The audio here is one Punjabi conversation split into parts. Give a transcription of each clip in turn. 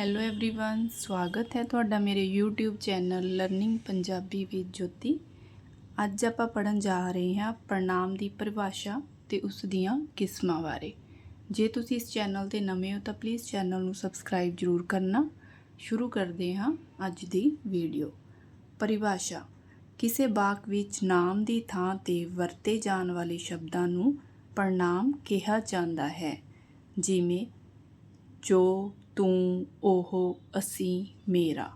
ਹੈਲੋ एवरीवन ਸਵਾਗਤ ਹੈ ਤੁਹਾਡਾ ਮੇਰੇ YouTube channel learning Punjabi with Jyoti ਅੱਜ ਆਪਾਂ ਪੜਨ ਜਾ ਰਹੇ ਹਾਂ ਪ੍ਰਣਾਮ ਦੀ ਪਰਿਭਾਸ਼ਾ ਤੇ ਉਸ ਦੀਆਂ ਕਿਸਮਾਂ ਬਾਰੇ ਜੇ ਤੁਸੀਂ ਇਸ ਚੈਨਲ ਤੇ ਨਵੇਂ ਹੋ ਤਾਂ ਪਲੀਜ਼ ਚੈਨਲ ਨੂੰ ਸਬਸਕ੍ਰਾਈਬ ਜ਼ਰੂਰ ਕਰਨਾ ਸ਼ੁਰੂ ਕਰਦੇ ਹਾਂ ਅੱਜ ਦੀ ਵੀਡੀਓ ਪਰਿਭਾਸ਼ਾ ਕਿਸੇ ਵਾਕ ਵਿੱਚ ਨਾਮ ਦੀ ਥਾਂ ਤੇ ਵਰਤੇ ਜਾਣ ਵਾਲੇ ਸ਼ਬਦਾਂ ਨੂੰ ਪ੍ਰਣਾਮ ਕਿਹਾ ਜਾਂਦਾ ਹੈ ਜਿਵੇਂ ਜੋ ਤੂੰ ਉਹ ਅਸੀਂ ਮੇਰਾ।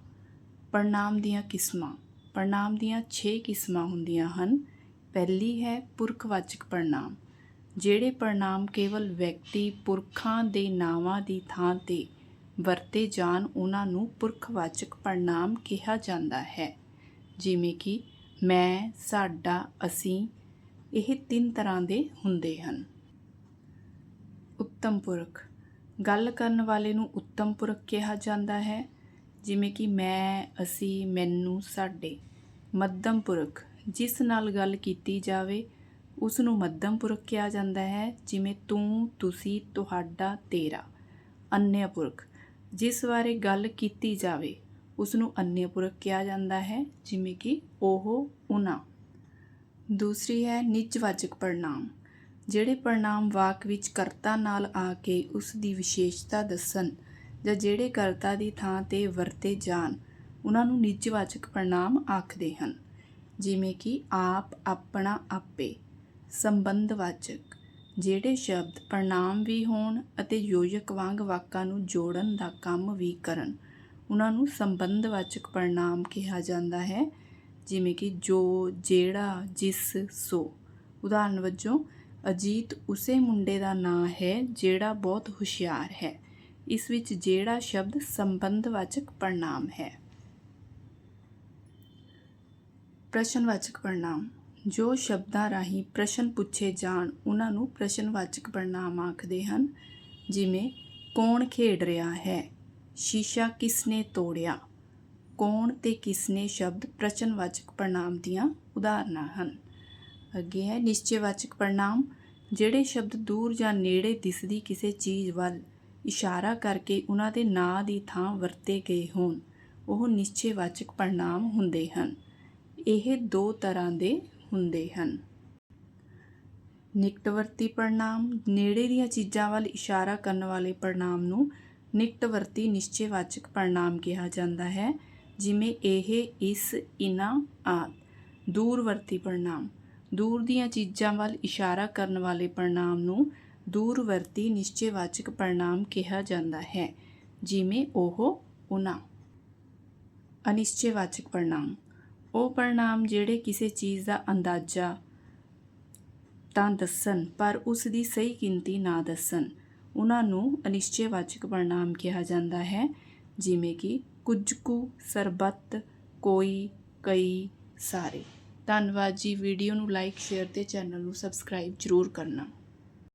ਪ੍ਰਣਾਮ ਦੀਆਂ ਕਿਸਮਾਂ। ਪ੍ਰਣਾਮ ਦੀਆਂ 6 ਕਿਸਮਾਂ ਹੁੰਦੀਆਂ ਹਨ। ਪਹਿਲੀ ਹੈ ਪੁਰਖਵਾਚਕ ਪ੍ਰਣਾਮ, ਜਿਹੜੇ ਪ੍ਰਣਾਮ ਕੇਵਲ ਵਿਅਕਤੀ ਪੁਰਖਾਂ ਦੇ ਨਾਵਾਂ ਦੀ ਥਾਂ ਤੇ ਵਰਤੇ ਜਾਣ ਉਹਨਾਂ ਨੂੰ ਪੁਰਖਵਾਚਕ ਪ੍ਰਣਾਮ ਕਿਹਾ ਜਾਂਦਾ ਹੈ। ਜਿਵੇਂ ਕਿ ਮੈਂ, ਸਾਡਾ, ਅਸੀਂ ਇਹ ਤਿੰਨ ਤਰ੍ਹਾਂ ਦੇ ਹੁੰਦੇ ਹਨ। ਉੱਤਮ ਪੁਰਖ ਗੱਲ ਕਰਨ ਵਾਲੇ ਨੂੰ ਉੱਤਮ ਪੁਰਖ ਕਿਹਾ ਜਾਂਦਾ ਹੈ, ਜਿਵੇਂ ਕਿ ਮੈਂ, ਅਸੀਂ, ਮੈਨੂੰ, ਸਾਡੇ। ਮੱਧਮ ਪੁਰਖ, ਜਿਸ ਨਾਲ ਗੱਲ ਕੀਤੀ ਜਾਵੇ, ਉਸ ਨੂੰ ਮੱਧਮ ਪੁਰਖ ਕਿਹਾ ਜਾਂਦਾ ਹੈ, ਜਿਵੇਂ ਤੂੰ, ਤੁਸੀਂ, ਤੁਹਾਡਾ, ਤੇਰਾ। ਅੰਨਯ ਪੁਰਖ, ਜਿਸ ਬਾਰੇ ਗੱਲ ਕੀਤੀ ਜਾਵੇ, ਉਸ ਨੂੰ ਅੰਨਯ ਪੁਰਖ ਕਿਹਾ ਜਾਂਦਾ ਹੈ, ਜਿਵੇਂ ਕਿ ਉਹ, ਉਹਨਾਂ। ਦੂਸਰੀ ਹੈ ਨਿਜਵਾਚਕ ਪੜਨਾਮ ਜਿਹੜੇ ਪ੍ਰਣਾਮ ਵਾਕ ਵਿੱਚ ਕਰਤਾ ਨਾਲ ਆ ਕੇ ਉਸ ਦੀ ਵਿਸ਼ੇਸ਼ਤਾ ਦੱਸਣ ਜਾਂ ਜਿਹੜੇ ਕਰਤਾ ਦੀ ਥਾਂ ਤੇ ਵਰਤੇ ਜਾਣ, ਉਹਨਾਂ ਨੂੰ ਨਿੱਜਵਾਚਕ ਪ੍ਰਣਾਮ ਆਖਦੇ ਹਨ। ਜਿਵੇਂ ਕਿ ਆਪ ਆਪਣਾ ਆਪੇ, ਸੰਬੰਧਵਾਚਕ, ਜਿਹੜੇ ਸ਼ਬਦ ਪ੍ਰਣਾਮ ਵੀ ਹੋਣ ਅਤੇ ਯੋਜਕ ਵਾਂਗ ਵਾਕਾਂ ਨੂੰ ਜੋੜਨ ਦਾ ਕੰਮ ਵੀ ਕਰਨ, ਉਹਨਾਂ ਨੂੰ ਸੰਬੰਧਵਾਚਕ ਪ੍ਰਣਾਮ ਕਿਹਾ ਜਾਂਦਾ ਹੈ। ਜਿਵੇਂ ਕਿ ਜੋ, ਜਿਹੜਾ, ਜਿਸ, ਸੋ। ਉਦਾਹਰਨ ਵਜੋਂ ਅਜੀਤ ਉਸੇ ਮੁੰਡੇ ਦਾ ਨਾਂ ਹੈ ਜਿਹੜਾ ਬਹੁਤ ਹੁਸ਼ਿਆਰ ਹੈ। ਇਸ ਵਿੱਚ ਜਿਹੜਾ ਸ਼ਬਦ ਸੰਬੰਧਵਾਚਕ ਪੜਨਾਮ ਹੈ। ਪ੍ਰਸ਼ਨਵਾਚਕ ਪੜਨਾਮ ਜੋ ਸ਼ਬਦਾਂ ਰਾਹੀਂ ਪ੍ਰਸ਼ਨ ਪੁੱਛੇ ਜਾਣ, ਉਹਨਾਂ ਨੂੰ ਪ੍ਰਸ਼ਨਵਾਚਕ ਪੜਨਾਮ ਆਖਦੇ ਹਨ। ਜਿਵੇਂ, ਕੌਣ ਖੇਡ ਰਿਹਾ ਹੈ? ਸ਼ੀਸ਼ਾ ਕਿਸ ਨੇ ਤੋੜਿਆ? ਕੌਣ ਤੇ ਕਿਸ ਨੇ ਸ਼ਬਦ ਪ੍ਰਸ਼ਨਵਾਚਕ ਪੜਨਾਮ ਦੀਆਂ ਉਦਾਹਰਨਾਂ ਹਨ। ਅੱਗੇ ਹੈ ਨਿਸ਼ਚੈਵਾਚਕ ਪੜਨਾਮ ਜਿਹੜੇ ਸ਼ਬਦ ਦੂਰ ਜਾਂ ਨੇੜੇ ਦਿਸਦੀ ਕਿਸੇ ਚੀਜ਼ ਵੱਲ ਇਸ਼ਾਰਾ ਕਰਕੇ ਉਹਨਾਂ ਦੇ ਨਾਂ ਦੀ ਥਾਂ ਵਰਤੇ ਗਏ ਹੋਣ, ਉਹ ਨਿਸ਼ਚੈਵਾਚਕ ਪੜਨਾਮ ਹੁੰਦੇ ਹਨ। ਇਹ ਦੋ ਤਰ੍ਹਾਂ ਦੇ ਹੁੰਦੇ ਹਨ। ਨਿਕਟਵਰਤੀ ਪੜਨਾਮ ਨੇੜੇ ਦੀਆਂ ਚੀਜ਼ਾਂ ਵੱਲ ਇਸ਼ਾਰਾ ਕਰਨ ਵਾਲੇ ਪੜਨਾਮ ਨੂੰ ਨਿਕਟਵਰਤੀ ਨਿਸ਼ਚੈਵਾਚਕ ਪੜਨਾਮ ਕਿਹਾ ਜਾਂਦਾ ਹੈ, ਜਿਵੇਂ ਇਹ, ਇਸ ਇਨਾ ਆਦ। ਦੂਰਵਰਤੀ ਪੜਨਾਮ ਦੂਰ ਦੀਆਂ ਚੀਜ਼ਾਂ ਵੱਲ ਇਸ਼ਾਰਾ ਕਰਨ ਵਾਲੇ ਪ੍ਰਣਾਮ ਨੂੰ ਦੂਰਵਰਤੀ ਨਿਸ਼ਚੈਵਾਚਕ ਪ੍ਰਣਾਮ ਕਿਹਾ ਜਾਂਦਾ ਹੈ, ਜਿਵੇਂ ਉਹ ਉਹਨਾਂ ਅਨਿਸ਼ਚੈਵਾਚਕ ਪ੍ਰਣਾਮ। ਉਹ ਪ੍ਰਣਾਮ ਜਿਹੜੇ ਕਿਸੇ ਚੀਜ਼ ਦਾ ਅੰਦਾਜ਼ਾ ਤਾਂ ਦੱਸਣ, ਪਰ ਉਸ ਦੀ ਸਹੀ ਗਿਣਤੀ ਨਾ ਦੱਸਣ ਉਹਨਾਂ ਨੂੰ ਅਨਿਸ਼ਚੈਵਾਚਕ ਪ੍ਰਣਾਮ ਕਿਹਾ ਜਾਂਦਾ ਹੈ, ਜਿਵੇਂ ਕਿ ਕੁਝ ਕੁ ਸਰਬੱਤ, ਕੋਈ, ਕਈ, ਸਾਰੇ। ਧੰਨਵਾਦ ਜੀ ਵੀਡੀਓ ਨੂੰ ਲਾਈਕ ਸ਼ੇਅਰ ਅਤੇ ਚੈਨਲ ਨੂੰ ਸਬਸਕ੍ਰਾਈਬ ਜ਼ਰੂਰ ਕਰਨਾ।